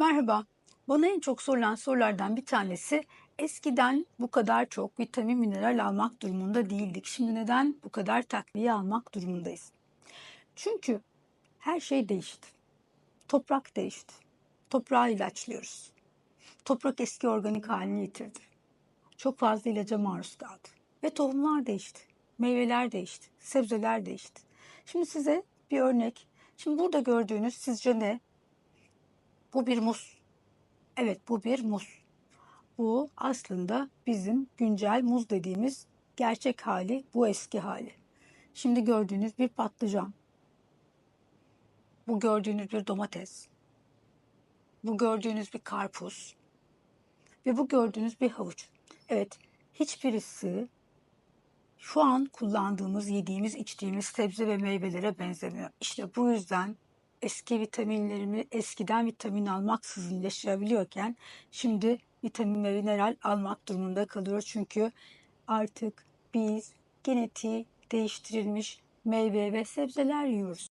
Merhaba. Bana en çok sorulan sorulardan bir tanesi eskiden bu kadar çok vitamin mineral almak durumunda değildik. Şimdi neden bu kadar takviye almak durumundayız? Çünkü her şey değişti. Toprak değişti. Toprağı ilaçlıyoruz. Toprak eski organik halini yitirdi. Çok fazla ilaca maruz kaldı. Ve tohumlar değişti. Meyveler değişti. Sebzeler değişti. Şimdi size bir örnek. Şimdi burada gördüğünüz sizce ne? Bu bir muz. Evet bu bir muz. Bu aslında bizim güncel muz dediğimiz gerçek hali, bu eski hali. Şimdi gördüğünüz bir patlıcan. Bu gördüğünüz bir domates. Bu gördüğünüz bir karpuz. Ve bu gördüğünüz bir havuç. Evet, hiçbirisi şu an kullandığımız, yediğimiz, içtiğimiz sebze ve meyvelere benzemiyor. İşte bu yüzden eski vitaminlerimi eskiden vitamin almaksızın yaşayabiliyorken şimdi vitamin ve mineral almak durumunda kalıyoruz. Çünkü artık biz genetiği değiştirilmiş meyve ve sebzeler yiyoruz.